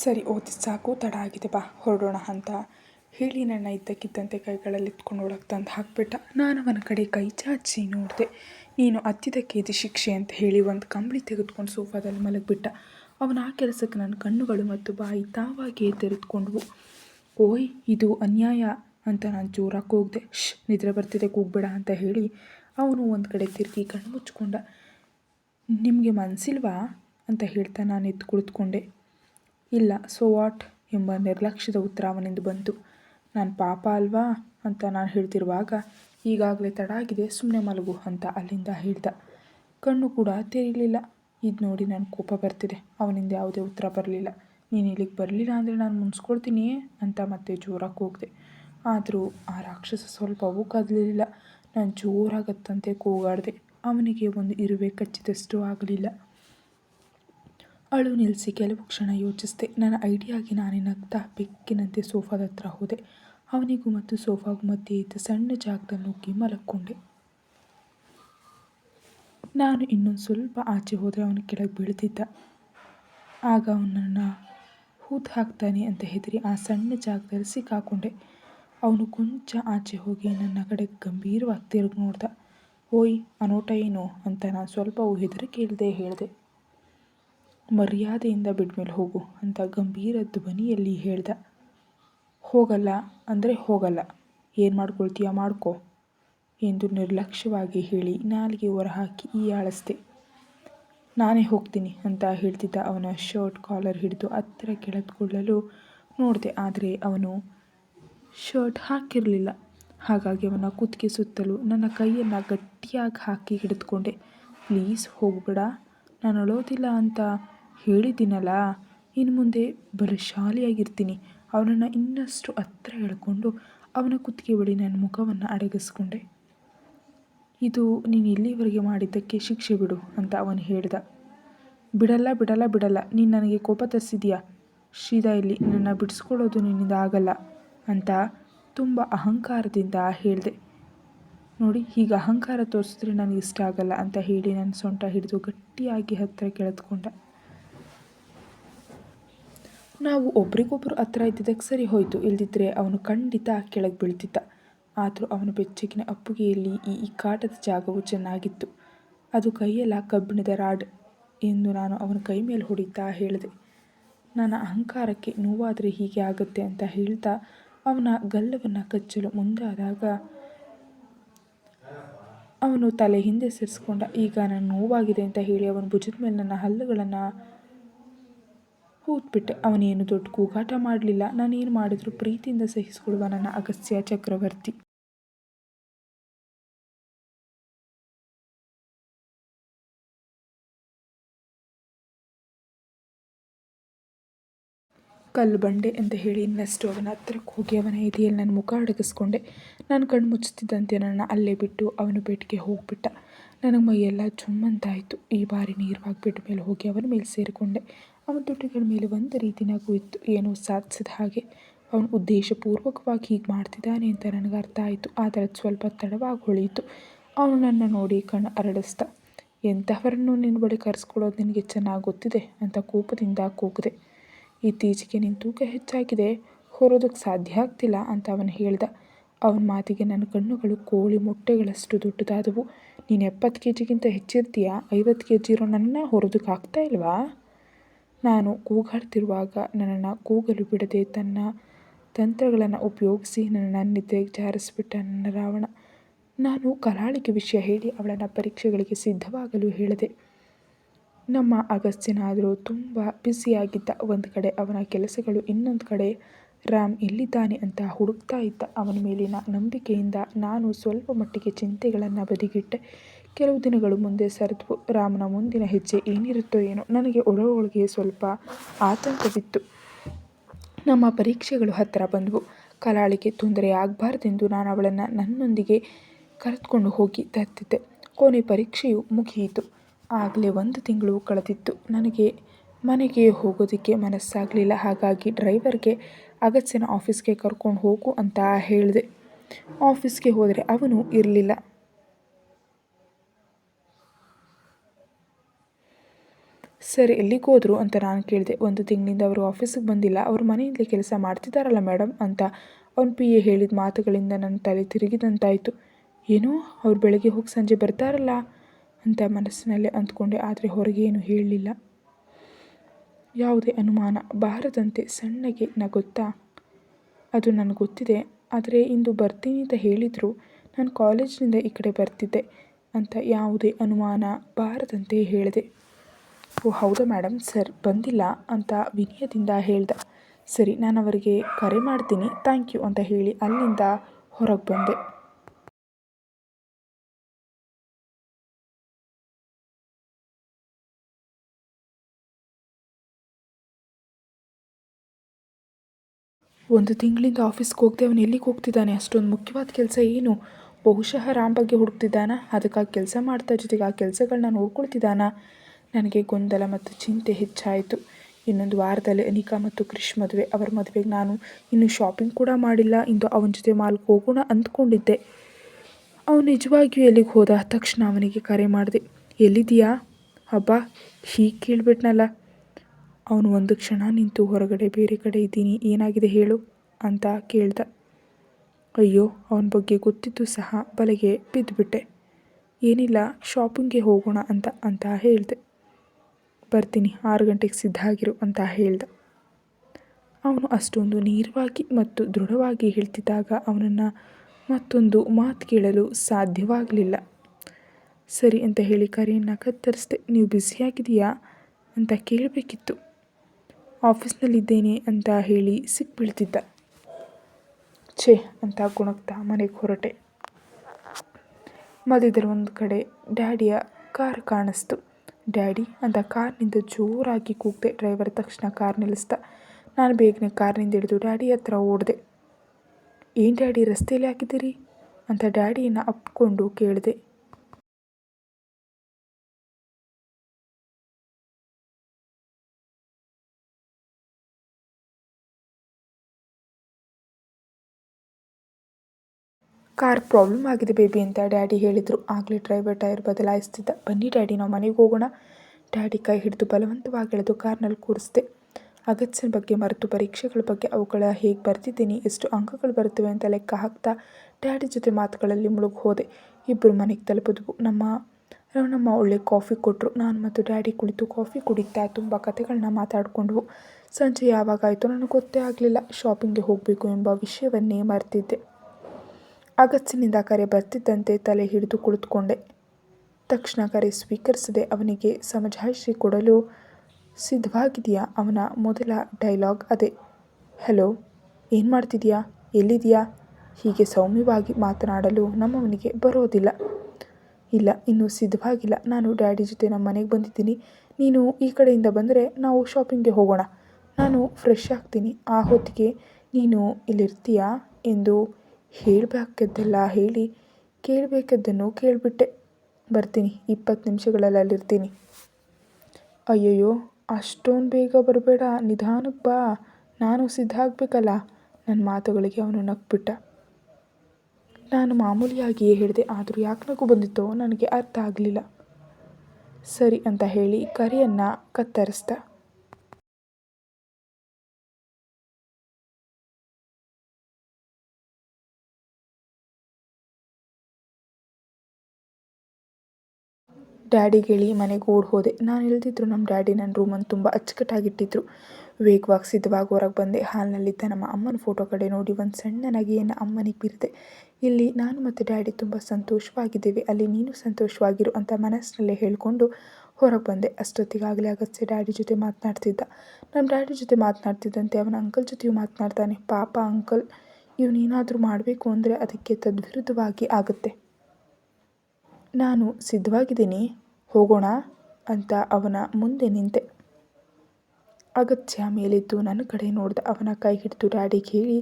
ಸರಿ, ಓದಿ ಸಾಕು, ತಡ ಆಗಿದೆ, ಬಾ, ಹೊರಡೋಣ ಅಂತ ಹೇಳಿ ನನ್ನ ಇದ್ದಕ್ಕಿದ್ದಂತೆ ಕೈಗಳಲ್ಲಿ ಎತ್ಕೊಂಡು ಒಳಗೆ ತಂದು ಹಾಕ್ಬಿಟ್ಟ. ನಾನು ಅವನ ಕಡೆ ಕೈ ಚಾಚಿ ನೋಡಿದೆ. ನೀನು ಅತ್ತಿದ ಇದು ಶಿಕ್ಷೆ ಅಂತ ಹೇಳಿ ಒಂದು ಕಂಬಳಿ ತೆಗೆದುಕೊಂಡು ಸೋಫಾದಲ್ಲಿ ಮಲಗಿಬಿಟ್ಟ. ಅವನ ಆ ಕೆಲಸಕ್ಕೆ ನನ್ನ ಕಣ್ಣುಗಳು ಮತ್ತು ಬಾಯಿ ತಾವಾಗಿಯೇ ತೆರೆದುಕೊಂಡ್ವು. ಓಯ್, ಇದು ಅನ್ಯಾಯ ಅಂತ ನಾನು ಜೋರಾಗಿ ಹೋಗಿದೆ. ಶ್ ನಿದ್ರೆ ಬರ್ತಿದೆ, ಕೂಗ್ಬೇಡ ಅಂತ ಹೇಳಿ ಅವನು ಒಂದು ಕಡೆ ತಿರುಗಿ ಕಣ್ಣು ಮುಚ್ಕೊಂಡ ನಿಮಗೆ ಮನಸ್ಸಿಲ್ವಾ ಅಂತ ಹೇಳ್ತಾ ನಾನು ಎದ್ದು ಕುಳಿತುಕೊಂಡೆ. ಇಲ್ಲ ಸೊ ವಾಟ್ ಎಂಬ ನಿರ್ಲಕ್ಷ್ಯದ ಉತ್ತರ ಅವನಿಂದ ಬಂತು. ನಾನು ಪಾಪ ಅಲ್ವಾ? ಅಂತ ನಾನು ಹೇಳ್ತಿರುವಾಗ, ಈಗಾಗಲೇ ತಡ ಆಗಿದೆ ಸುಮ್ಮನೆ ಮಲಗು ಅಂತ ಅಲ್ಲಿಂದ ಹೇಳ್ದ. ಕಣ್ಣು ಕೂಡ ತೆರೀಲಿಲ್ಲ. ಇದು ನೋಡಿ ನನ್ನ ಕೋಪ ಬರ್ತಿದೆ. ಅವನಿಂದ ಯಾವುದೇ ಉತ್ತರ ಬರಲಿಲ್ಲ. ನೀನು ಇಲ್ಲಿಗೆ ಬರಲಿಲ್ಲ ಅಂದರೆ ನಾನು ಮುನ್ಸ್ಕೊಳ್ತೀನಿ ಅಂತ ಮತ್ತೆ ಜೋರಾಗಿ ಕೂಗಿದೆ. ಆದರೂ ಆ ರಾಕ್ಷಸ ಸ್ವಲ್ಪವೂ ಕದಲಿಲ್ಲ. ನಾನು ಜೋರಾಗತ್ತಂತೆ ಕೂಗಾಡಿದೆ. ಅವನಿಗೆ ಒಂದು ಇರುವೆ ಕಚ್ಚಿದಷ್ಟು ಆಗಲಿಲ್ಲ. ಅಳು ನಿಲ್ಲಿಸಿ ಕೆಲವು ಕ್ಷಣ ಯೋಚಿಸಿದೆ, ನನ್ನ ಐಡಿಯಾಗಿ ನಾನೇ ನಗ್ತಾ ಬೆಕ್ಕಿನಂತೆ ಸೋಫಾದ ಹತ್ರ ಹೋದೆ. ಅವನಿಗೂ ಮತ್ತು ಸೋಫಾಗೂ ಮಧ್ಯೆ ಇದ್ದ ಸಣ್ಣ ಜಾಗದಲ್ಲಿ ನುಗ್ಗಿ ಮಲಕ್ಕೊಂಡೆ ನಾನು ಇನ್ನೊಂದು ಸ್ವಲ್ಪ ಆಚೆ ಹೋದರೆ ಅವನು ಕೆಳಗೆ ಬೀಳ್ತಿದ್ದ. ಆಗ ಅವನನ್ನು ಹೂತು ಹಾಕ್ತಾನೆ ಅಂತ ಹೆದರಿ ಆ ಸಣ್ಣ ಜಾಗದಲ್ಲಿ ಸಿಕ್ಕಾಕೊಂಡೆ. ಅವನು ಕೊಂಚ ಆಚೆ ಹೋಗಿ ನನ್ನ ಕಡೆ ಗಂಭೀರವಾಗಿ ತಿರುಗಿ ನೋಡ್ದ. ಓಯ್, ಅನೋಟ ಏನು? ಅಂತ ನಾನು ಸ್ವಲ್ಪ ಊಹಿದ್ರೆ ಕೇಳಿದೆ ಹೇಳಿದೆ. ಮರ್ಯಾದೆಯಿಂದ ಬಿಡ್ಮೇಲೆ ಹೋಗು ಅಂತ ಗಂಭೀರ ಧ್ವನಿಯಲ್ಲಿ ಹೇಳ್ದ. ಹೋಗಲ್ಲ ಅಂದರೆ ಹೋಗಲ್ಲ. ಏನು ಮಾಡ್ಕೊಳ್ತೀಯ ಮಾಡ್ಕೊ ಎಂದು ನಿರ್ಲಕ್ಷ್ಯವಾಗಿ ಹೇಳಿ ನಾಲಿಗೆ ಈ ಆಳಿಸ್ದೆ ನಾನೇ ಹೋಗ್ತೀನಿ ಅಂತ ಹೇಳ್ತಿದ್ದ ಅವನ ಶರ್ಟ್ ಕಾಲರ್ ಹಿಡಿದು ಹತ್ತಿರ ಕೆಳತ್ಕೊಳ್ಳಲು ನೋಡಿದೆ, ಆದರೆ ಅವನು ಶರ್ಟ್ ಹಾಕಿರಲಿಲ್ಲ. ಹಾಗಾಗಿ ಅವನ ಕುತ್ತಿಗೆ ಸುತ್ತಲೂ ನನ್ನ ಕೈಯನ್ನು ಗಟ್ಟಿಯಾಗಿ ಹಾಕಿ ಹಿಡಿದುಕೊಂಡೆ. ಪ್ಲೀಸ್ ಹೋಗ್ಬೇಡ ನಾನು ಅಳೋದಿಲ್ಲ ಅಂತ ಹೇಳಿದ್ದೀನಲ್ಲ, ಇನ್ನು ಮುಂದೆ ಬಲಶಾಲಿಯಾಗಿರ್ತೀನಿ ಅವನನ್ನು ಇನ್ನಷ್ಟು ಹತ್ರ ಎಳ್ಕೊಂಡು ಅವನ ಕುತ್ತಿಗೆ ನನ್ನ ಮುಖವನ್ನು ಅಡಗಿಸ್ಕೊಂಡೆ. ಇದು ನೀನು ಇಲ್ಲಿವರೆಗೆ ಮಾಡಿದ್ದಕ್ಕೆ ಶಿಕ್ಷೆ ಬಿಡು ಅಂತ ಅವನು ಹೇಳ್ದ. ಬಿಡಲ್ಲ ಬಿಡಲ್ಲ ಬಿಡಲ್ಲ, ನೀನು ನನಗೆ ಕೋಪ ತರಿಸಿದೀಯಾ? ಶೀದಾ ಇಲ್ಲಿ ನನ್ನ ಬಿಡಿಸ್ಕೊಳ್ಳೋದು ನಿನ್ನಿಂದ ಆಗಲ್ಲ ಅಂತ ತುಂಬ ಅಹಂಕಾರದಿಂದ ಹೇಳಿದೆ. ನೋಡಿ, ಹೀಗೆ ಅಹಂಕಾರ ತೋರಿಸಿದ್ರೆ ನನಗೆ ಇಷ್ಟ ಆಗಲ್ಲ ಅಂತ ಹೇಳಿ ನನ್ನ ಸೊಂಟ ಹಿಡಿದು ಗಟ್ಟಿಯಾಗಿ ಹತ್ತಿರ ಕೆಳೆದುಕೊಂಡ. ನಾವು ಒಬ್ರಿಗೊಬ್ರು ಹತ್ರ ಇದ್ದಿದ್ದಕ್ಕೆ ಸರಿ ಹೋಯಿತು, ಇಲ್ದಿದ್ರೆ ಅವನು ಖಂಡಿತ ಕೆಳಗೆ ಬೀಳ್ತಿದ್ದ. ಆದರೂ ಅವನ ಬೆಚ್ಚಗಿನ ಅಪ್ಪುಗೆಯಲ್ಲಿ ಈ ಕಾಟದ ಜಾಗವು ಚೆನ್ನಾಗಿತ್ತು. ಅದು ಕೈಯೆಲ್ಲ ಕಬ್ಬಿಣದ ರಾಡ್ ಎಂದು ನಾನು ಅವನ ಕೈ ಮೇಲೆ ಹೊಡಿತಾ ಹೇಳಿದೆ. ನನ್ನ ಅಹಂಕಾರಕ್ಕೆ ನೋವಾದರೆ ಹೀಗೆ ಆಗುತ್ತೆ ಅಂತ ಹೇಳ್ತಾ ಅವನ ಗಲ್ಲವನ್ನು ಕಚ್ಚಲು ಮುಂದಾದಾಗ ಅವನು ತಲೆ ಹಿಂದೆ ಸೇರಿಸ್ಕೊಂಡ, ಈಗ ನನ್ನ ನೋವಾಗಿದೆ ಅಂತ ಹೇಳಿ ಅವನ ಭುಜದ ಮೇಲೆ ನನ್ನ ಹಲ್ಲುಗಳನ್ನು ಹೂತ್ಬಿಟ್ಟೆ. ಅವನೇನು ದೊಡ್ಡ ಕೂಗಾಟ ಮಾಡಲಿಲ್ಲ. ನಾನೇನು ಮಾಡಿದ್ರು ಪ್ರೀತಿಯಿಂದ ಸಹಿಸಿಕೊಳ್ಳುವ ನನ್ನ ಅಗಸ್ತ್ಯ ಚಕ್ರವರ್ತಿ. ಕಲ್ಲು ಬಂಡೆ ಅಂತ ಹೇಳಿ ಇನ್ನಷ್ಟು ಅವನ ಹತ್ರಕ್ಕೆ ಹೋಗಿ ಅವನ ಎದೆಯಲ್ಲಿ ನನ್ನ ಮುಖ ಅಡಗಿಸ್ಕೊಂಡೆ. ನಾನು ಕಣ್ಣು ಮುಚ್ಚುತ್ತಿದ್ದಂತೆ ನನ್ನ ಅಲ್ಲೇ ಬಿಟ್ಟು ಅವನು ಬೆಟ್ಟಿಗೆ ಹೋಗಿಬಿಟ್ಟ. ನನಗೆ ಮೈಯೆಲ್ಲ ಚುಮ್ಮಂತಾಯಿತು. ಈ ಬಾರಿ ನೇರವಾಗಿ ಬಿಟ್ಟ ಮೇಲೆ ಹೋಗಿ ಅವನ ಮೇಲೆ ಸೇರಿಕೊಂಡೆ. ಅವನ ತುಟಿಗಳ ಮೇಲೆ ಒಂದು ರೀತಿ ನಗು ಇತ್ತು. ಏನೋ ಸಾಧಿಸಿದ ಹಾಗೆ ಅವನು ಉದ್ದೇಶಪೂರ್ವಕವಾಗಿ ಹೀಗೆ ಮಾಡ್ತಿದ್ದಾನೆ ಅಂತ ನನಗೆ ಅರ್ಥ ಆಯಿತು. ಆದರೆ ಸ್ವಲ್ಪ ತಡವಾಗಿ ಹೊಳೆಯಿತು ಅವನು ನನ್ನ ನೋಡಿ ಕಣ್ಣು ಅರಳಿಸ್ದ. ಎಂಥವರನ್ನು ನಿನ್ನ ಬಳಿ ಕರೆಸ್ಕೊಳ್ಳೋದು ನಿನಗೆ ಚೆನ್ನಾಗಿ ಗೊತ್ತಿದೆ ಅಂತ ಕೋಪದಿಂದ ಕೂಗಿದೆ. ಇತ್ತೀಚೆಗೆ ನಿನ್ನ ತೂಕ ಹೆಚ್ಚಾಗಿದೆ ಹೊರೋದಕ್ಕೆ ಸಾಧ್ಯ ಆಗ್ತಿಲ್ಲ ಅಂತ ಅವನು ಹೇಳ್ದ. ಅವನ ಮಾತಿಗೆ ನನ್ನ ಕಣ್ಣುಗಳು ಕೋಳಿ ಮೊಟ್ಟೆಗಳಷ್ಟು ದೊಡ್ಡದಾದವು. ನೀನು ಎಪ್ಪತ್ತು ಕೆ ಜಿಗಿಂತ ಹೆಚ್ಚಿರ್ತೀಯ? ಐವತ್ತು ಕೆ ಜಿ ಇರೋ ನನ್ನ ಹೊರೋದಕ್ಕೆ ಆಗ್ತಾ ಇಲ್ವಾ? ನಾನು ಕೂಗಾಡ್ತಿರುವಾಗ ನನ್ನನ್ನು ಕೂಗಲು ಬಿಡದೆ ತನ್ನ ತಂತ್ರಗಳನ್ನು ಉಪಯೋಗಿಸಿ ನನ್ನನ್ನು ನಿದ್ದೆಗೆ ಜಾರಿಸ್ಬಿಟ್ಟ ನನ್ನ ರಾವಣ. ನಾನು ಕರಾಳಿಗೆ ವಿಷಯ ಹೇಳಿ ಅವಳನ್ನು ಪರೀಕ್ಷೆಗಳಿಗೆ ಸಿದ್ಧವಾಗಲು ಹೇಳಿದೆ ನಮ್ಮ ಅಗಸ್ತ್ಯನಾದರೂ ತುಂಬ ಬ್ಯುಸಿಯಾಗಿದ್ದ ಒಂದು ಕಡೆ ಅವನ ಕೆಲಸಗಳು, ಇನ್ನೊಂದು ಕಡೆ ರಾಮ್ ಎಲ್ಲಿದ್ದಾನೆ ಅಂತ ಹುಡುಕ್ತಾ ಇದ್ದ ಅವನ ಮೇಲಿನ ನಂಬಿಕೆಯಿಂದ ನಾನು ಸ್ವಲ್ಪ ಮಟ್ಟಿಗೆ ಚಿಂತೆಗಳನ್ನು ಬದಿಗಿಟ್ಟೆ. ಕೆಲವು ದಿನಗಳು ಮುಂದೆ ಸರಿದ್ವು. ರಾಮನ ಮುಂದಿನ ಹೆಜ್ಜೆ ಏನಿರುತ್ತೋ ಏನೋ ನನಗೆ ಒಳಗೊಳಗೆ ಸ್ವಲ್ಪ ಆತಂಕವಿತ್ತು. ನಮ್ಮ ಪರೀಕ್ಷೆಗಳು ಹತ್ತಿರ ಬಂದವು. ಕಲಾಳಿಗೆ ತೊಂದರೆ ಆಗಬಾರ್ದೆಂದು ನಾನು ಅವಳನ್ನು ನನ್ನೊಂದಿಗೆ ಕರೆದುಕೊಂಡು ಹೋಗಿ ತರ್ತಿದ್ದೆ ಕೊನೆ ಪರೀಕ್ಷೆಯು ಮುಗಿಯಿತು. ಆಗಲೇ ಒಂದು ತಿಂಗಳು ಕಳೆದಿತ್ತು. ನನಗೆ ಮನೆಗೆ ಹೋಗೋದಕ್ಕೆ ಮನಸ್ಸಾಗಲಿಲ್ಲ. ಹಾಗಾಗಿ ಡ್ರೈವರ್ಗೆ ಅಗತ್ಯನ ಆಫೀಸ್ಗೆ ಕರ್ಕೊಂಡು ಹೋಗು ಅಂತ ಹೇಳಿದೆ. ಆಫೀಸ್ಗೆ ಹೋದರೆ ಅವನು ಇರಲಿಲ್ಲ. ಸರಿ, ಎಲ್ಲಿಗೆ ಹೋದರು ಅಂತ ನಾನು ಕೇಳಿದೆ. ಒಂದು ತಿಂಗಳಿಂದ ಅವರು ಆಫೀಸಿಗೆ ಬಂದಿಲ್ಲ. ಅವರು ಮನೆಯಲ್ಲಿ ಕೆಲಸ ಮಾಡ್ತಿದ್ದಾರಲ್ಲ ಮೇಡಮ್ ಅಂತ ಅವನು ಪಿ ಎ ಹೇಳಿದ ಮಾತುಗಳಿಂದ ನನ್ನ ತಲೆ ತಿರುಗಿದಂತಾಯಿತು. ಏನೋ ಅವ್ರು ಬೆಳಗ್ಗೆ ಹೋಗಿ ಸಂಜೆ ಬರ್ತಾರಲ್ಲ. ಅಂತ ಮನಸ್ಸಿನಲ್ಲೇ ಅಂದ್ಕೊಂಡೆ ಆದರೆ ಹೊರಗೆ ಏನು ಹೇಳಲಿಲ್ಲ. ಯಾವುದೇ ಅನುಮಾನ ಬಾರದಂತೆ ಸಣ್ಣಗೆ ನಗುತ್ತಾ, ಅದು ನನಗೆ ಗೊತ್ತಿದೆ, ಆದರೆ ಇಂದು ಬರ್ತೀನಿ ಅಂತ ಹೇಳಿದರು, ನಾನು ಕಾಲೇಜಿನಿಂದ ಈ ಕಡೆ ಬರ್ತಿದ್ದೆ ಅಂತ ಯಾವುದೇ ಅನುಮಾನ ಬಾರದಂತೆ ಹೇಳಿದೆ. ಓ, ಹೌದಾ ಮೇಡಮ್ ಸರ್, ಬಂದಿಲ್ಲ ಅಂತ ವಿನಯದಿಂದ ಹೇಳ್ದ. ಸರಿ ನಾನು ಅವರಿಗೆ ಕರೆ ಮಾಡ್ತೀನಿ, ಥ್ಯಾಂಕ್ ಯು ಅಂತ ಹೇಳಿ ಅಲ್ಲಿಂದ ಹೊರಗೆ ಬಂದೆ. ಒಂದು ತಿಂಗಳಿಂದ ಆಫೀಸ್ಗೆ ಹೋಗದೆ ಅವನು ಎಲ್ಲಿಗೆ ಹೋಗ್ತಿದ್ದಾನೆ? ಅಷ್ಟೊಂದು ಮುಖ್ಯವಾದ ಕೆಲಸ ಏನು? ಬಹುಶಃ ರಾಮ್ ಬಗ್ಗೆ ಹುಡುಕ್ತಿದ್ದಾನ? ಅದಕ್ಕಾಗಿ ಕೆಲಸ ಮಾಡ್ತಾ ಜೊತೆಗೆ ಆ ಕೆಲಸಗಳನ್ನ ನೋಡ್ಕೊಳ್ತಿದ್ದಾನ? ನನಗೆ ಗೊಂದಲ ಮತ್ತು ಚಿಂತೆ ಹೆಚ್ಚಾಯಿತು. ಇನ್ನೊಂದು ವಾರದಲ್ಲಿ ಅನಿಕಾ ಮತ್ತು ಕ್ರಿಶ್ ಮದುವೆ. ಅವರ ಮದುವೆಗೆ ನಾನು ಇನ್ನೂ ಶಾಪಿಂಗ್ ಕೂಡ ಮಾಡಿಲ್ಲ. ಇಂದು ಅವನ ಜೊತೆ ಮಾಲ್ಗೆ ಹೋಗೋಣ ಅಂದ್ಕೊಂಡಿದ್ದೆ. ಅವನು ನಿಜವಾಗಿಯೂ ಎಲ್ಲಿಗೆ ಹೋದ? ತಕ್ಷಣ ಅವನಿಗೆ ಕರೆ ಮಾಡಿದೆ. ಎಲ್ಲಿದೆಯಾ ಹಬ್ಬ ಹೀಗೆ ಕೇಳಿಬಿಟ್ನಲ್ಲ. ಅವನು ಒಂದು ಕ್ಷಣ ನಿಂತು ಹೊರಗಡೆ ಬೇರೆ ಕಡೆ ಇದ್ದೀನಿ, ಏನಾಗಿದೆ ಹೇಳು ಅಂತ ಕೇಳ್ದ. ಅಯ್ಯೋ, ಅವನ ಬಗ್ಗೆ ಗೊತ್ತಿದ್ದು ಸಹ ಬಲೆಗೆ ಬಿದ್ದುಬಿಟ್ಟೆ. ಏನಿಲ್ಲ, ಶಾಪಿಂಗ್ಗೆ ಹೋಗೋಣ ಅಂತ ಅಂತ ಹೇಳಿದೆ. ಬರ್ತೀನಿ, ಆರು ಗಂಟೆಗೆ ಸಿದ್ಧ ಆಗಿರು ಅಂತ ಹೇಳ್ದ. ಅವನು ಅಷ್ಟೊಂದು ನೀರವಾಗಿ ಮತ್ತು ದೃಢವಾಗಿ ಹೇಳ್ತಿದ್ದಾಗ ಅವನನ್ನು ಮತ್ತೊಂದು ಮಾತು ಕೇಳಲು ಸಾಧ್ಯವಾಗಲಿಲ್ಲ. ಸರಿ ಅಂತ ಹೇಳಿ ಕರೆಯನ್ನು ಕತ್ತರಿಸಿದೆ, ನೀವು ಬ್ಯುಸಿಯಾಗಿದೆಯಾ ಅಂತ ಕೇಳಬೇಕಿತ್ತು. ಆಫೀಸ್ನಲ್ಲಿದ್ದೇನೆ ಅಂತ ಹೇಳಿ ಸಿಕ್ಬೀಳ್ತಿದ್ದ ಛೇ, ಅಂತ ಗುಣಗ್ತಾ ಮನೆಗೆ ಹೊರಟೆ. ಮಧ್ಯದಲ್ಲಿ ಒಂದು ಕಡೆ ಡ್ಯಾಡಿಯ ಕಾರ್ ಕಾಣಿಸ್ತು. ಡ್ಯಾಡಿ, ಅಂತ ಕಾರ್ನಿಂದ ಜೋರಾಗಿ ಕೂಗ್ದೆ ಡ್ರೈವರ್ ತಕ್ಷಣ ಕಾರ್ ನಿಲ್ಲಿಸ್ದ. ನಾನು ಬೇಗನೆ ಕಾರ್ನಿಂದ ಹಿಡಿದು ಡ್ಯಾಡಿ ಹತ್ರ ಓಡಿದೆ. ಏನು ಡ್ಯಾಡಿ ರಸ್ತೆಯಲ್ಲಿ ಹಾಕಿದ್ದೀರಿ? ಅಂತ ಡ್ಯಾಡಿಯನ್ನು ಅಪ್ಪಿಕೊಂಡು ಕೇಳಿದೆ. ಕಾರ್ ಪ್ರಾಬ್ಲಮ್ ಆಗಿದೆ ಬೇಬಿ ಅಂತ ಡ್ಯಾಡಿ ಹೇಳಿದರು. ಆಗಲೇ ಡ್ರೈವರ್ ಟೈರ್ ಬದಲಾಯಿಸ್ತಿದ್ದ. ಬನ್ನಿ ಡ್ಯಾಡಿ ನಾವು ಮನೆಗೆ ಹೋಗೋಣ. ಡ್ಯಾಡಿ ಕೈ ಹಿಡಿದು ಬಲವಂತವಾಗಿ ಎಳೆದು ಕಾರ್ನಲ್ಲಿ ಕೂರಿಸಿದೆ. ಅಗತ್ಯನ ಬಗ್ಗೆ ಮರೆತು ಪರೀಕ್ಷೆಗಳ ಬಗ್ಗೆ ಅವುಗಳ ಹೇಗೆ ಬರ್ತಿದ್ದೀನಿ ಎಷ್ಟು ಅಂಕಗಳು ಬರುತ್ತವೆ ಅಂತ ಲೆಕ್ಕ ಹಾಕ್ತಾ ಡ್ಯಾಡಿ ಜೊತೆ ಮಾತುಗಳಲ್ಲಿ ಮುಳುಗಿ ಹೋದೆ. ಇಬ್ಬರು ಮನೆಗೆ ತಲುಪಿದ್ವು. ನಮ್ಮ ನಮ್ಮ ಒಳ್ಳೆ ಕಾಫಿ ಕೊಟ್ಟರು ನಾನು ಮತ್ತು ಡ್ಯಾಡಿ ಕುಳಿತು ಕಾಫಿ ಕುಡಿತಾ ತುಂಬ ಕತೆಗಳನ್ನ ಮಾತಾಡಿಕೊಂಡ್ವು. ಸಂಜೆ ಯಾವಾಗಾಯಿತು ನನಗೆ ಗೊತ್ತೇ ಆಗಲಿಲ್ಲ. ಶಾಪಿಂಗ್ಗೆ ಹೋಗಬೇಕು ಎಂಬ ವಿಷಯವನ್ನೇ ಮರೆತಿದ್ದೆ. ಅಗತ್ಯನಿಂದ ಕರೆ ಬರ್ತಿದ್ದಂತೆ ತಲೆ ಹಿಡಿದು ಕುಳಿತುಕೊಂಡೆ. ತಕ್ಷಣ ಕರೆ ಸ್ವೀಕರಿಸದೆ ಅವನಿಗೆ ಸಮಜಾಯಿಷಿ ಕೊಡಲು, ಸಿದ್ಧವಾಗಿದೆಯಾ ಅವನ ಮೊದಲ ಡೈಲಾಗ್ ಅದೇ. ಹಲೋ, ಏನು ಮಾಡ್ತಿದೆಯಾ? ಎಲ್ಲಿದೆಯಾ? ಹೀಗೆ ಸೌಮ್ಯವಾಗಿ ಮಾತನಾಡಲು ನಮ್ಮವನಿಗೆ ಬರೋದಿಲ್ಲ. ಇಲ್ಲ, ಇನ್ನೂ ಸಿದ್ಧವಾಗಿಲ್ಲ. ನಾನು ಡ್ಯಾಡಿ ಜೊತೆ ನಮ್ಮ ಮನೆಗೆ ಬಂದಿದ್ದೀನಿ. ನೀನು ಈ ಕಡೆಯಿಂದ ಬಂದರೆ ನಾವು ಶಾಪಿಂಗ್ಗೆ ಹೋಗೋಣ. ನಾನು ಫ್ರೆಶ್ ಆಗ್ತೀನಿ. ಆ ಹೊತ್ತಿಗೆ ನೀನು ಇಲ್ಲಿರ್ತೀಯಾ ಎಂದು ಹೇಳಬೇಕದ್ದೆಲ್ಲ ಹೇಳಿ ಕೇಳಬೇಕಿದ್ದನ್ನು ಕೇಳಿಬಿಟ್ಟೆ. ಬರ್ತೀನಿ, ಇಪ್ಪತ್ತು ನಿಮಿಷಗಳಲ್ಲಿ ಅಲ್ಲಿರ್ತೀನಿ. ಅಯ್ಯಯ್ಯೋ, ಅಷ್ಟೊಂದು ಬೇಗ ಬರಬೇಡ ನಿಧಾನಕ್ಕೆ ಬಾ. ನಾನು ಸಿದ್ಧ ಆಗಬೇಕಲ್ಲ ನನ್ನ ಮಾತುಗಳಿಗೆ ಅವನು ನಕ್ಬಿಟ್ಟ ನಾನು ಮಾಮೂಲಿಯಾಗಿಯೇ ಹೇಳಿದೆ, ಆದರೂ ಯಾಕೆ ನಗು ಬಂದಿತ್ತೋ ನನಗೆ ಅರ್ಥ ಆಗಲಿಲ್ಲ. ಸರಿ ಅಂತ ಹೇಳಿ ಕರಿಯನ್ನು ಕತ್ತರಿಸ್ದ. ಡ್ಯಾಡಿ ಗೆಳಿ ಮನೆಗೆ ಓಡಿ ಹೋದೆ. ನಾನು ಇಲ್ದಿದ್ರು ನಮ್ಮ ಡ್ಯಾಡಿ ನನ್ನ ರೂಮನ್ನು ತುಂಬ ಅಚ್ಚುಕಟ್ಟಾಗಿಟ್ಟಿದ್ರು. ವೇಗವಾಗಿ ಸಿದ್ಧವಾಗಿ ಹೊರಗೆ ಬಂದೆ. ಹಾಲ್ನಲ್ಲಿದ್ದ ನಮ್ಮ ಅಮ್ಮನ ಫೋಟೋ ಕಡೆ ನೋಡಿ ಒಂದು ಸಣ್ಣ ನಗೆಯನ್ನು ಅಮ್ಮನಿಗೆ ಬಿರಿದೆ. ಇಲ್ಲಿ ನಾನು ಮತ್ತು ಡ್ಯಾಡಿ ತುಂಬ ಸಂತೋಷವಾಗಿದ್ದೇವೆ. ಅಲ್ಲಿ ನೀನು ಸಂತೋಷವಾಗಿರು ಅಂತ ಮನಸ್ಸಿನಲ್ಲೇ ಹೇಳಿಕೊಂಡು ಹೊರಗೆ ಬಂದೆ. ಅಷ್ಟೊತ್ತಿಗಾಗಲೇ ಅಗತ್ಯ ಡ್ಯಾಡಿ ಜೊತೆ ಮಾತನಾಡ್ತಿದ್ದ. ನಮ್ಮ ಡ್ಯಾಡಿ ಜೊತೆ ಮಾತನಾಡ್ತಿದ್ದಂತೆ ಅವನ ಅಂಕಲ್ ಜೊತೆಯೂ ಮಾತನಾಡ್ತಾನೆ. ಪಾಪ ಅಂಕಲ್ ಇವನೇನಾದರೂ ಮಾಡಬೇಕು ಅಂದರೆ ಅದಕ್ಕೆ ತದ್ವಿರುದ್ಧವಾಗಿ ಆಗುತ್ತೆ. ನಾನು ಸಿದ್ಧವಾಗಿದ್ದೀನಿ, ಹೋಗೋಣ ಅಂತ ಅವನ ಮುಂದೆ ನಿಂತೆ. ಅಗತ್ಯ ಮೇಲಿದ್ದು ನನ್ನ ಕಡೆ ನೋಡಿದ ಅವನ ಕೈ ಹಿಡಿದು ಡ್ಯಾಡಿಗೆ ಕೇಳಿ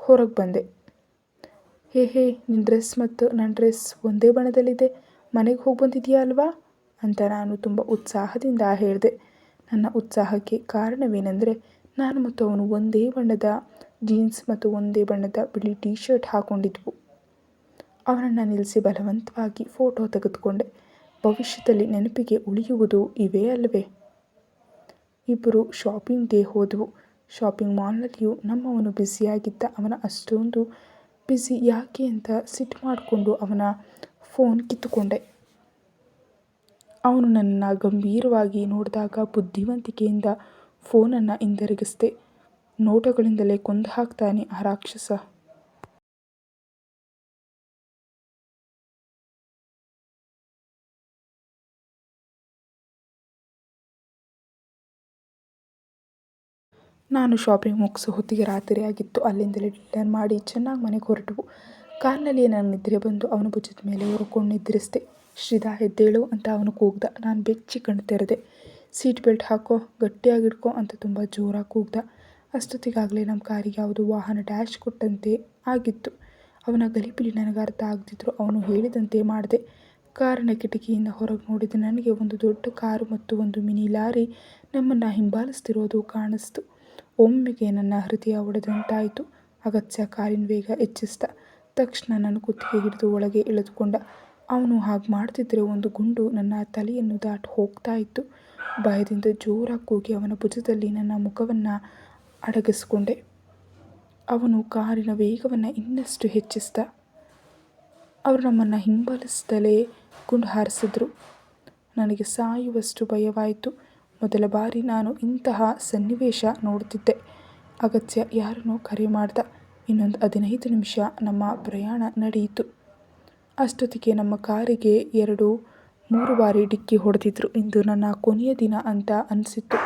ಹೊರಗೆ ಬಂದೆ. ಹೇ ಹೇ ನಿನ್ನ ಡ್ರೆಸ್ ಮತ್ತು ನನ್ನ ಡ್ರೆಸ್ ಒಂದೇ ಬಣ್ಣದಲ್ಲಿದೆ. ಮನೆಗೆ ಹೋಗಿ ಬಂದಿದೆಯಾ ಅಲ್ವಾ? ಅಂತ ನಾನು ತುಂಬ ಉತ್ಸಾಹದಿಂದ ಹೇಳಿದೆ. ನನ್ನ ಉತ್ಸಾಹಕ್ಕೆ ಕಾರಣವೇನೆಂದರೆ, ನಾನು ಮತ್ತು ಅವನು ಒಂದೇ ಬಣ್ಣದ ಜೀನ್ಸ್ ಮತ್ತು ಒಂದೇ ಬಣ್ಣದ ಬಿಳಿ ಟೀ ಶರ್ಟ್ ಹಾಕ್ಕೊಂಡಿದ್ವು ಅವನನ್ನು ನಿಲ್ಲಿಸಿ ಬಲವಂತವಾಗಿ ಫೋಟೋ ತೆಗೆದುಕೊಂಡೆ. ಭವಿಷ್ಯದಲ್ಲಿ ನೆನಪಿಗೆ ಉಳಿಯುವುದು ಇವೇ ಅಲ್ಲವೇ? ಇಬ್ಬರು ಶಾಪಿಂಗ್ಗೆ ಹೋದವು. ಶಾಪಿಂಗ್ ಮಾಲ್ನಲ್ಲಿಯೂ ನಮ್ಮವನು ಬ್ಯುಸಿಯಾಗಿದ್ದ ಅವನ ಅಷ್ಟೊಂದು ಬ್ಯುಸಿ ಯಾಕೆ ಅಂತ ಸಿಟ್ಟು ಮಾಡಿಕೊಂಡು ಅವನ ಫೋನ್ ಕಿತ್ತುಕೊಂಡೆ. ಅವನು ನನ್ನ ಗಂಭೀರವಾಗಿ ನೋಡಿದಾಗ ಬುದ್ಧಿವಂತಿಕೆಯಿಂದ ಫೋನನ್ನು ಹಿಂದಿರುಗಿಸಿದೆ. ನೋಟಗಳಿಂದಲೇ ಕೊಂದು ಹಾಕ್ತಾನೆ ಆ ರಾಕ್ಷಸ. ನಾನು ಶಾಪಿಂಗ್ ಮುಗಿಸೋ ಹೊತ್ತಿಗೆ ರಾತ್ರಿ ಆಗಿತ್ತು. ಅಲ್ಲಿಂದಲೇ ಡಿನ್ನರ್ ಮಾಡಿ ಚೆನ್ನಾಗಿ ಮನೆಗೆ ಹೊರಟವು ಕಾರ್ನಲ್ಲಿಯೇ ನಾನು ನಿದ್ರೆ ಬಂದು ಅವನ ಭುಜದ ಮೇಲೆ ಹೊರ್ಕೊಂಡು ನಿದ್ರಿಸಿದೆ. ಶ್ರೀಧಾ ಎದ್ದೇಳು ಅಂತ ಅವನು ಕೂಗ್ದ. ನಾನು ಬೆಚ್ಚಿ ಕಣ್ಣು ತೆರೆದೆ ಸೀಟ್ ಬೆಲ್ಟ್ ಹಾಕೋ, ಗಟ್ಟಿಯಾಗಿ ಹಿಡ್ಕೊ ಅಂತ ತುಂಬ ಜೋರಾಗಿ ಕೂಗ್ದ. ಅಷ್ಟೊತ್ತಿಗಾಗಲೇ ನಮ್ಮ ಕಾರಿಗೆ ಯಾವುದು ವಾಹನ ಡ್ಯಾಶ್ ಕೊಟ್ಟಂತೆ ಆಗಿತ್ತು. ಅವನ ಗಲಿಬಿಲಿ ನನಗೆ ಅರ್ಥ ಆಗ್ತಿದ್ರು ಅವನು ಹೇಳಿದಂತೆ ಮಾಡಿದೆ. ಕಾರಿನ ಕಿಟಕಿಯಿಂದ ಹೊರಗೆ ನೋಡಿದ ನನಗೆ ಒಂದು ದೊಡ್ಡ ಕಾರು ಮತ್ತು ಒಂದು ಮಿನಿ ಲಾರಿ ನಮ್ಮನ್ನು ಹಿಂಬಾಲಿಸ್ತಿರೋದು ಕಾಣಿಸ್ತು. ಒಮ್ಮೆಗೆ ನನ್ನ ಹೃದಯ ಒಡೆದಂತಾಯಿತು. ಅಗತ್ಯ ಕಾರಿನ ವೇಗ ಹೆಚ್ಚಿಸ್ದ ತಕ್ಷಣ ನನ್ನ ಕುತ್ತಿಗೆ ಹಿಡಿದು ಒಳಗೆ ಇಳಿದುಕೊಂಡ. ಅವನು ಹಾಗೆ ಮಾಡ್ತಿದ್ರೆ ಒಂದು ಗುಂಡು ನನ್ನ ತಲೆಯನ್ನು ದಾಟಿ ಹೋಗ್ತಾ ಇತ್ತು ಭಯದಿಂದ ಜೋರಾಗಿ ಕೂಗಿ ಅವನ ಭುಜದಲ್ಲಿ ನನ್ನ ಮುಖವನ್ನು ಅಡಗಿಸ್ಕೊಂಡೆ. ಅವನು ಕಾರಿನ ವೇಗವನ್ನು ಇನ್ನಷ್ಟು ಹೆಚ್ಚಿಸ್ದ. ಅವರು ನಮ್ಮನ್ನು ಹಿಂಬಾಲಿಸ್ದಲೇ ಗುಂಡು ಹಾರಿಸಿದ್ರು. ನನಗೆ ಸಾಯುವಷ್ಟು ಭಯವಾಯಿತು. ಮೊದಲ ಬಾರಿ ನಾನು ಇಂತಹ ಸನ್ನಿವೇಶ ನೋಡುತ್ತಿದ್ದೆ. ಅಗತ್ಯ ಯಾರನ್ನೋ ಕರೆ ಮಾಡ್ದ. ಇನ್ನೊಂದು ಹದಿನೈದು ನಿಮಿಷ ನಮ್ಮ ಪ್ರಯಾಣ ನಡೆಯಿತು. ಅಷ್ಟೊತ್ತಿಗೆ ನಮ್ಮ ಕಾರಿಗೆ ಎರಡು, ಮೂರು ಬಾರಿ ಡಿಕ್ಕಿ ಹೊಡೆದಿದ್ರು ಇಂದು ನನ್ನ ಕೊನೆಯ ದಿನ ಅಂತ ಅನಿಸಿತ್ತು.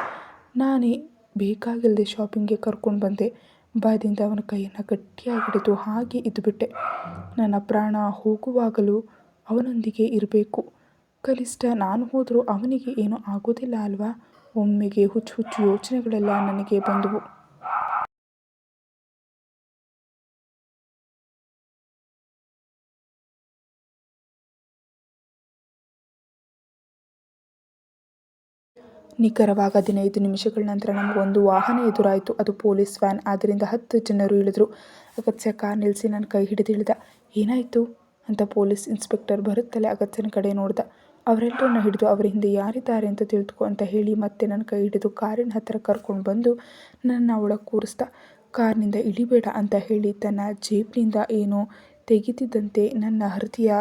ನಾನೇ ಬೇಕಾಗಿಲ್ಲದೆ ಶಾಪಿಂಗ್ಗೆ ಕರ್ಕೊಂಡು ಬಂದೆ. ಭಯದಿಂದ ಅವನ ಕೈಯನ್ನು ಗಟ್ಟಿಯಾಗಿ ಹಿಡಿದು ಹಾಗೆ ಇದ್ದುಬಿಟ್ಟೆ. ನನ್ನ ಪ್ರಾಣ ಹೋಗುವಾಗಲೂ ಅವನೊಂದಿಗೆ ಇರಬೇಕು. ಕನಿಷ್ಠ ನಾನು ಹೋದರೂ ಅವನಿಗೆ ಏನೂ ಆಗೋದಿಲ್ಲ ಅಲ್ವಾ? ಒಮ್ಮೆಗೆ ಹುಚ್ಚು ಹುಚ್ಚು ಯೋಚನೆಗಳೆಲ್ಲ ನನಗೆ ಬಂದವು. ನಿಖರವಾಗ ಹದಿನೈದು ನಿಮಿಷಗಳ ನಂತರ ನಮಗೊಂದು ವಾಹನ ಎದುರಾಯಿತು. ಅದು ಪೊಲೀಸ್ ವ್ಯಾನ್. ಆದ್ದರಿಂದ ಹತ್ತು ಜನರು ಇಳಿದ್ರು. ಅಗತ್ಯ ಕಾರ್ ನಿಲ್ಲಿಸಿ ನನ್ನ ಕೈ ಹಿಡಿದು ಇಳಿದ ಏನಾಯಿತು? ಅಂತ ಪೊಲೀಸ್ ಇನ್ಸ್ಪೆಕ್ಟರ್ ಬರುತ್ತಲೇ ಅಗತ್ಯನ ಕಡೆ ನೋಡ್ದ. ಅವರೆಲ್ಲರನ್ನ ಹಿಡಿದು ಅವರ ಹಿಂದೆ ಯಾರಿದ್ದಾರೆ ಅಂತ ತಿಳಿದುಕೋ ಅಂತ ಹೇಳಿ ಮತ್ತೆ ನನ್ನ ಕೈ ಹಿಡಿದು ಕಾರಿನ ಹತ್ತಿರ ಕರ್ಕೊಂಡು ಬಂದು ನನ್ನ ಅವಳ ಕೂರಿಸ್ತಾ, ಕಾರ್ನಿಂದ ಇಳಿಬೇಡ ಅಂತ ಹೇಳಿ ತನ್ನ ಜೇಬಿನಿಂದ ಏನೋ ತೆಗೆದಿದ್ದಂತೆ ನನ್ನ ಹೃದಯ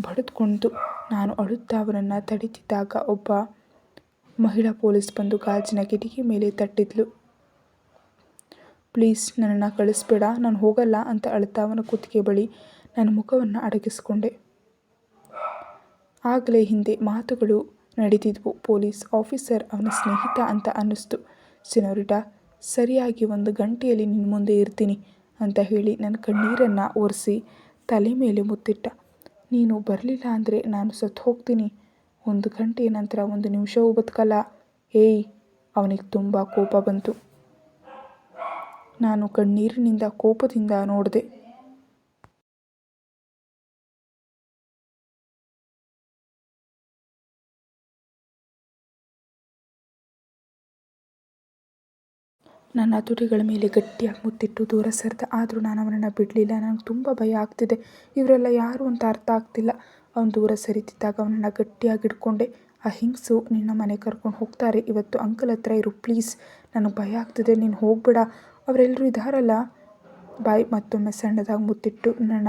ಬಡಿದುಕೊಂಡು ನಾನು ಅಳುತ್ತಾ ಅವನನ್ನು ತಡೀತಿದ್ದಾಗ ಒಬ್ಬ ಮಹಿಳಾ ಪೊಲೀಸ್ ಬಂದು ಗಾಜಿನ ಕಿಟಕಿ ಮೇಲೆ ತಟ್ಟಿದ್ಲು. ಪ್ಲೀಸ್, ನನ್ನನ್ನು ಕಳಿಸ್ಬೇಡ, ನಾನು ಹೋಗಲ್ಲ, ಅಂತ ಅಳುತ್ತಾ ಅವನ ಕುತ್ತಿಗೆ ಬಳಿ ನನ್ನ ಮುಖವನ್ನು ಅಡಗಿಸ್ಕೊಂಡೆ. ಆಗಲೇ ಹಿಂದೆ ಮಾತುಗಳು ನಡೆದಿದ್ವು ಪೊಲೀಸ್ ಆಫೀಸರ್ ಅವನ ಸ್ನೇಹಿತ ಅಂತ ಅನ್ನಿಸ್ತು. ಸಿನೋರಿಟಾ, ಸರಿಯಾಗಿ ಒಂದು ಗಂಟೆಯಲ್ಲಿ ನಿನ್ನ ಮುಂದೆ ಇರ್ತೀನಿ ಅಂತ ಹೇಳಿ ನನ್ನ ಕಣ್ಣೀರನ್ನು ಒರೆಸಿ ತಲೆ ಮೇಲೆ ಮುತ್ತಿಟ್ಟ. ನೀನು ಬರಲಿಲ್ಲ ಅಂದರೆ ನಾನು ಸತ್ತು ಹೋಗ್ತೀನಿ. ಒಂದು ಗಂಟೆ ನಂತರ ಒಂದು ನಿಮಿಷವೂ ಬದುಕಲ್ಲ. ಏಯ್, ಅವನಿಗೆ ತುಂಬ ಕೋಪ ಬಂತು. ನಾನು ಕಣ್ಣೀರಿನಿಂದ ಕೋಪದಿಂದ ನೋಡಿದೆ. ನನ್ನ ತುಟಿಗಳ ಮೇಲೆ ಗಟ್ಟಿಯಾಗಿ ಮುತ್ತಿಟ್ಟು ದೂರ ಸರಿದ ಆದರೂ ನಾನು ಅವನನ್ನು ಬಿಡಲಿಲ್ಲ. ನನಗೆ ತುಂಬ ಭಯ ಆಗ್ತಿದೆ. ಇವರೆಲ್ಲ ಯಾರು ಅಂತ ಅರ್ಥ ಆಗ್ತಿಲ್ಲ. ಅವನು ದೂರ ಸರಿತಿದ್ದಾಗ ಅವನನ್ನು ಗಟ್ಟಿಯಾಗಿ ಹಿಡ್ಕೊಂಡೆ. ಆ ಹಿಂಗ್ಸು ನಿನ್ನ ಮನೆ ಕರ್ಕೊಂಡು ಹೋಗ್ತಾರೆ. ಇವತ್ತು ಅಂಕಲ್ ಹತ್ರ ಇರು, ಪ್ಲೀಸ್. ನನಗೆ ಭಯ ಆಗ್ತಿದೆ. ನೀನು ಹೋಗ್ಬೇಡ. ಅವರೆಲ್ಲರೂ ಇದ್ದಾರಲ್ಲ ಬಾಯ್ ಮತ್ತೊಮ್ಮೆ ಸಣ್ಣದಾಗಿ ಮುತ್ತಿಟ್ಟು ನನ್ನ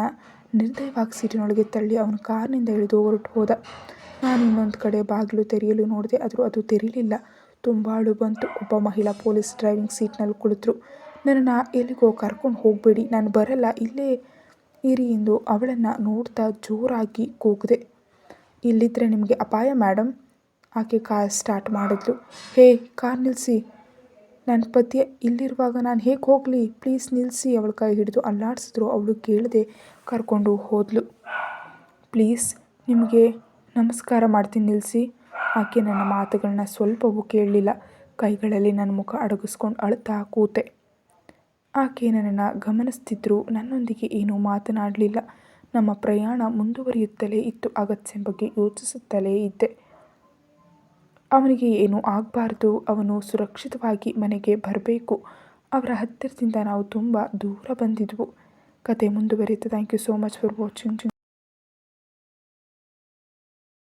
ನಿರ್ದಯವಾಗಿ ಸೀಟಿನೊಳಗೆ ತಳ್ಳಿ ಅವನ ಕಾರ್ನಿಂದ ಇಳಿದು ಹೊರಟು ಹೋದ. ನಾನು ಇನ್ನೊಂದು ಕಡೆ ಬಾಗಿಲು ತೆರೆಯಲು ನೋಡಿದೆ, ಆದರೂ ಅದು ತೆರೀಲಿಲ್ಲ. ತುಂಬ ಅಳು ಬಂತು ಒಬ್ಬ ಮಹಿಳಾ ಪೊಲೀಸ್ ಡ್ರೈವಿಂಗ್ ಸೀಟ್ನಲ್ಲಿ ಕುಳಿತರು. ನನ್ನನ್ನು ಎಲ್ಲಿಗೋ ಕರ್ಕೊಂಡು ಹೋಗಬೇಡಿ. ನಾನು ಬರಲ್ಲ. ಇಲ್ಲೇ ಇರಿ ಎಂದು ಅವಳನ್ನು ನೋಡ್ತಾ ಜೋರಾಗಿ ಕೂಗಿದೆ. ಇಲ್ಲಿದ್ದರೆ ನಿಮಗೆ ಅಪಾಯ ಮೇಡಮ್ ಆಕೆ ಕಾರ್ ಸ್ಟಾರ್ಟ್ ಮಾಡಿದ್ಲು. ಹೇ, ಕಾರ್ ನಿಲ್ಲಿಸಿ ನನ್ನ ಪತಿಯ ಇಲ್ಲಿರುವಾಗ ನಾನು ಹೇಗೆ ಹೋಗಲಿ? ಪ್ಲೀಸ್ ನಿಲ್ಲಿಸಿ ಅವಳ ಕೈ ಹಿಡಿದು ಅಲ್ಲಾಡಿಸಿದ್ರು. ಅವಳು ಕೇಳದೆ ಕರ್ಕೊಂಡು ಹೋದ್ಲು. ಪ್ಲೀಸ್, ನಿಮಗೆ ನಮಸ್ಕಾರ ಮಾಡ್ತೀನಿ ನಿಲ್ಲಿಸಿ ಆಕೆ ನನ್ನ ಮಾತುಗಳನ್ನ ಸ್ವಲ್ಪವೂ ಕೇಳಲಿಲ್ಲ. ಕೈಗಳಲ್ಲಿ ನನ್ನ ಮುಖ ಅಡಗಿಸ್ಕೊಂಡು ಅಳ್ತಾ ಕೂತೆ. ಆಕೆ ನನ್ನನ್ನು ಗಮನಿಸ್ತಿದ್ರು. ನನ್ನೊಂದಿಗೆ ಏನೂ ಮಾತನಾಡಲಿಲ್ಲ. ನಮ್ಮ ಪ್ರಯಾಣ ಮುಂದುವರಿಯುತ್ತಲೇ ಇತ್ತು. ಅಗತ್ಯ ಬಗ್ಗೆ ಯೋಚಿಸುತ್ತಲೇ ಇದ್ದೆ. ಅವನಿಗೆ ಏನೂ ಆಗಬಾರ್ದು. ಅವನು ಸುರಕ್ಷಿತವಾಗಿ ಮನೆಗೆ ಬರಬೇಕು. ಅವರ ಹತ್ತಿರದಿಂದ ನಾವು ತುಂಬ ದೂರ ಬಂದಿದ್ವು. ಕತೆ ಮುಂದುವರಿಯುತ್ತೆ. Thank you so much for watching